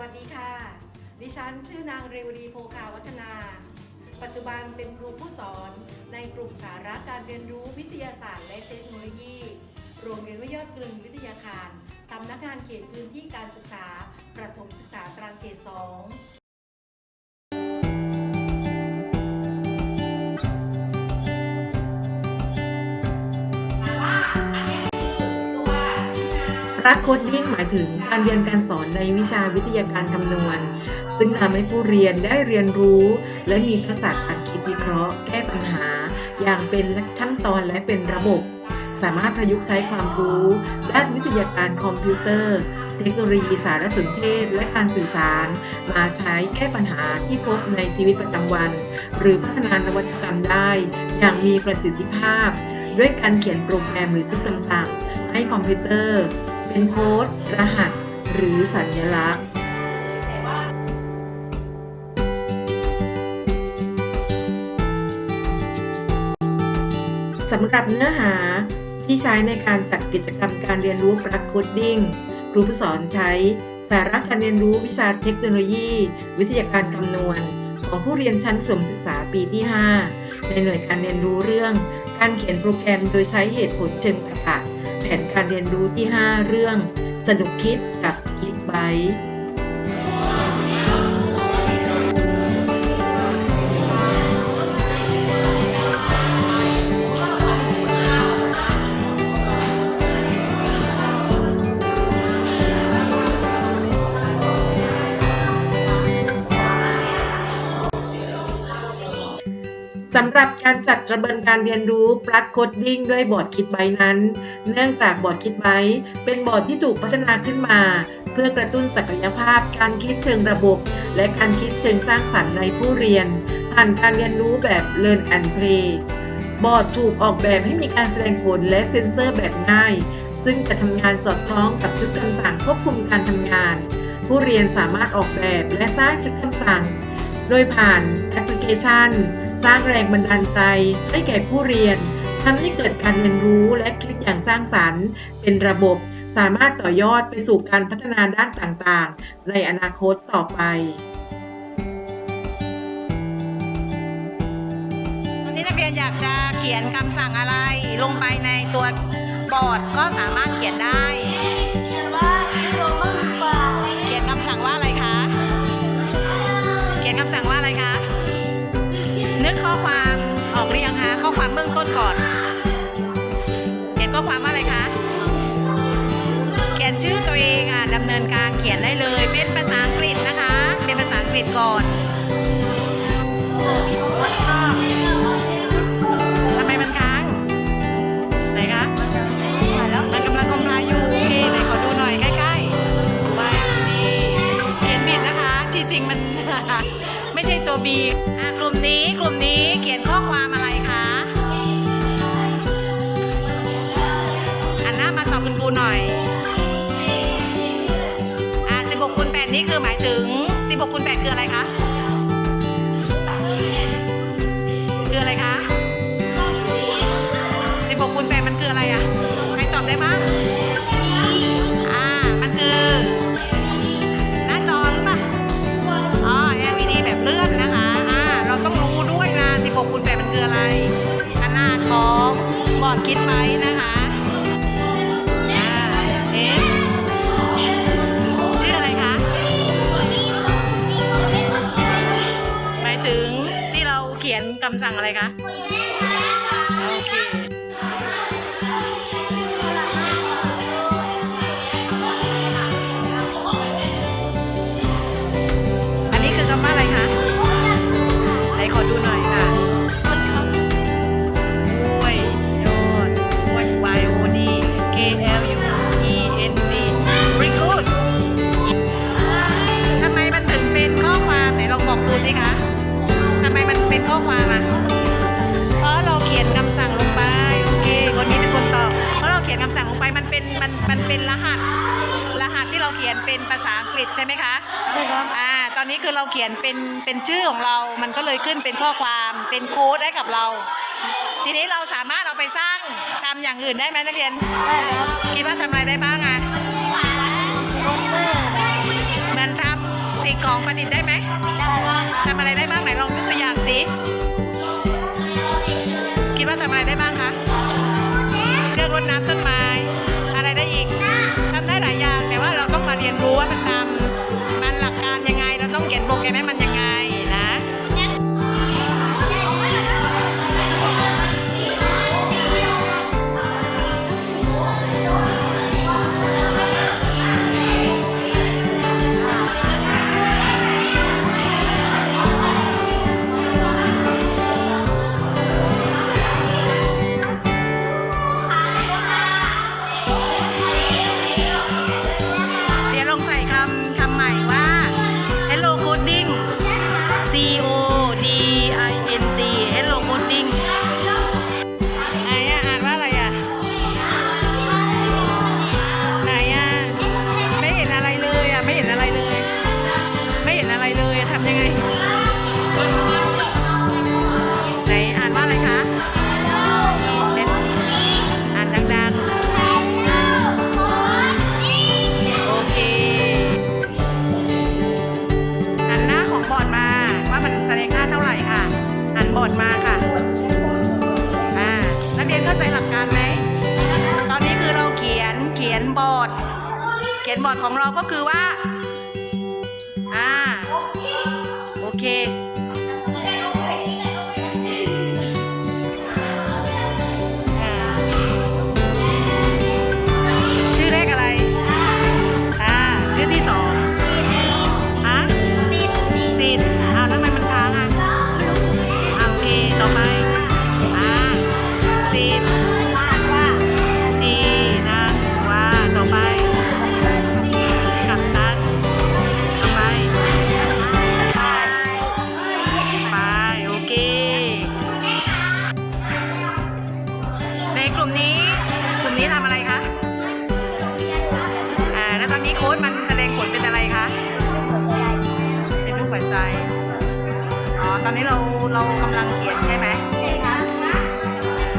วัสดีค่ะ ดิฉันชื่อนางเรวดีโพคาวัฒนา ปัจจุบันเป็นครูผู้สอนในกลุ่มสาระการเรียนรู้วิทยาศาสตร์และเทคโนโลยีโรงเรียนวิทยากลึงวิทยาคารสำนักงานเขตพื้นที่การศึกษา ประถมศึกษาตรังเขตสอง พรกโคดดิ้งหมายถึงการเรียนการสอนในวิชาวิทยาการคำนวณ ซึ่งทำให้ผู้เรียนได้เรียนรู้ และมีทักษะการคิดวิเคราะห์ แก้ปัญหา อย่างเป็นขั้นตอนและเป็นระบบ สามารถประยุกต์ใช้ความรู้ ด้านวิทยาการคอมพิวเตอร์ เทคโนโลยีสารสนเทศ และการสื่อสาร มาใช้แก้ปัญหาที่พบในชีวิตประจำวัน หรือพัฒนานวัตกรรมได้ อย่างมีประสิทธิภาพ ด้วยการเขียนโปรแกรมหรือชุดคำสั่งให้คอมพิวเตอร์ เป็นโค้ด รหัส หรือสัญลักษณ์สำหรับเนื้อหาที่ใช้ในการจัดกิจกรรมการเรียนรู้ปรักโคดดิ้งครูผู้สอนใช้สาระการเรียนรู้วิชาเทคโนโลยี วิทยาการคำนวณ ของผู้เรียนชั้นประถมศึกษาปีที่ 5 ในหน่วยการเรียนรู้เรื่อง การเขียนโปรแกรมโดยใช้เหตุผลเชิงตรรกะ นการเรียนรู้ที่ 5 เรื่องสนุกคิดกับคิดไบต์ำหรับการจัดกระบวนการเรียนรู้ปลั๊กโคดดิ้งด้วยบอร์ดคิดไบนั้น เนื่องจากบอร์ดคิดไบเป็นบอร์ดที่ถูกพัฒนาขึ้นมา เพื่อกระตุ้นศักยภาพการคิดเชิงระบบ และการคิดเชิงสร้างสรรค์ในผู้เรียน ผ่านการเรียนรู้แบบ Learn and Play บอร์ดถูกออกแบบให้มีการแสดงผลและเซ็นเซอร์แบบง่าย ซึ่งจะทำงานสอดคล้องกับชุดคำสั่งควบคุมการทำงาน ผู้เรียนสามารถออกแบบและสร้างชุดคำสั่ง โดยผ่านแอปพลิเคชัน สร้างแรงบันดาลใจให้แก่ผู้เรียนทำให้เกิดการเรียนรู้และคิดอย่างสร้างสรรค์ เป็นระบบสามารถต่อยอดไปสู่การพัฒนาด้านต่างๆ ในอนาคตต่อไปตอนนี้นักเรียนอยากจะเขียนคำสั่งอะไรลงไปในตัวบอร์ดก็สามารถเขียนได้ ต้นก่อน เขียนข้อความว่าอะไรคะ เขียนชื่อตัวเองอะดำเนินการเขียนได้เลย เป็นภาษาอังกฤษนะคะ เป็นภาษาอังกฤษก่อนทำไมมันค้างไหนคะมันกำลังคอมไพล์อยู่ โอเคไหนขอดูหน่อยใกล้ๆไปดีเขียนผิดนะคะ ที่จริงมัน ไม่ใช่ตัว B อะกลุ่มนี้กลุ่มนี้เขียนข้อความอะไร คืออะไรคะ16คูณ8มันคืออะไรอะ ใครตอบได้บ้างอ่า มันคือ หน้าจอหรือเปล่า อ๋อ LED แบบเลื่อนนะคะ อ่า เราต้องรู้ด้วยนะ16คูณ8มันคืออะไร ขนาดของบอร์ดคิดไว้นะคะ สั่งอะไรคะโอเคอันนี้คือคำว่าอะไรคะไหนขอดูหน่อยค่ะกล้วยยอดกล้วย Y O D K L U E N G very good ทำไมมันถึงเป็นข้อความไหนลองบอกดูสิคะ นเป็นข้อความอะเพราะเราเขียนคำสั่งลงไปโอเคคนนี้เป็นคนตอบเพราะเราเขียนคำสั่งลงไปมันเป็นมันมันเป็นรหัส รหัสที่เราเขียนเป็นภาษาอังกฤษใช่ไหมคะใช่ครับอ่าตอนนี้คือเราเขียนเป็นเป็นชื่อของเรา มันก็เลยขึ้นเป็นข้อความเป็นโค้ดให้กับเรา ทีนี้เราสามารถเอาไปสร้างทำอย่างอื่นได้ไหมนักเรียนได้ครับคิดว่าทำอะไรได้บ้างอะ ของประดิษฐ์ได้ไหมทำอะไรได้บ้างไหนลองยกตัวอย่างสิคิดว่าทำอะไรได้บ้างคะเครื่องรดน้ำต้นไม้ อะไรได้อีกทำได้หลายอย่างแต่ว่าเราต้องมาเรียนรู้ว่ามันทำมันหลักการยังไง เราต้องเขียนโปรแกรมให้มันยังไง ขียนบอร์ดของเราก็คือว่า อ่า โอเค ตอนนี้เราเรากำลังเขียนใช่ไหม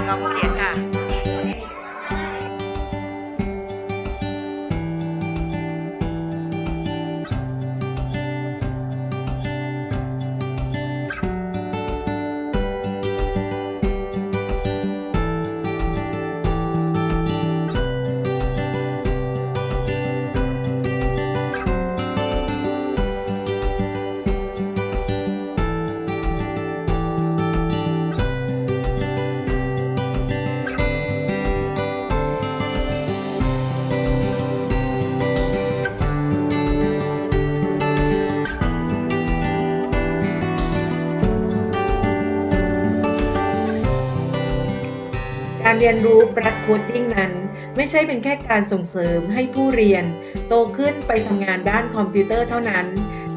เราเขียน การเรียนรู้ปรักโคดดิ้งนั้น ไม่ใช่เป็นแค่การส่งเสริมให้ผู้เรียน โตขึ้นไปทำงานด้านคอมพิวเตอร์เท่านั้น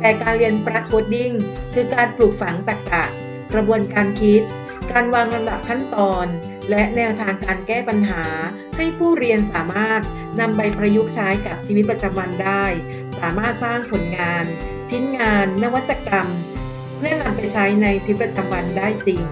แต่การเรียนปรักโคดดิ้งคือการปลูกฝังตรรกะ กระบวนการคิด การวางลำดับขั้นตอน และแนวทางการแก้ปัญหา ให้ผู้เรียนสามารถนำไปประยุกต์ใช้กับชีวิตประจำวันได้ สามารถสร้างผลงาน ชิ้นงาน นวัตกรรม เพื่อนำไปใช้ในชีวิตประจำวันได้จริง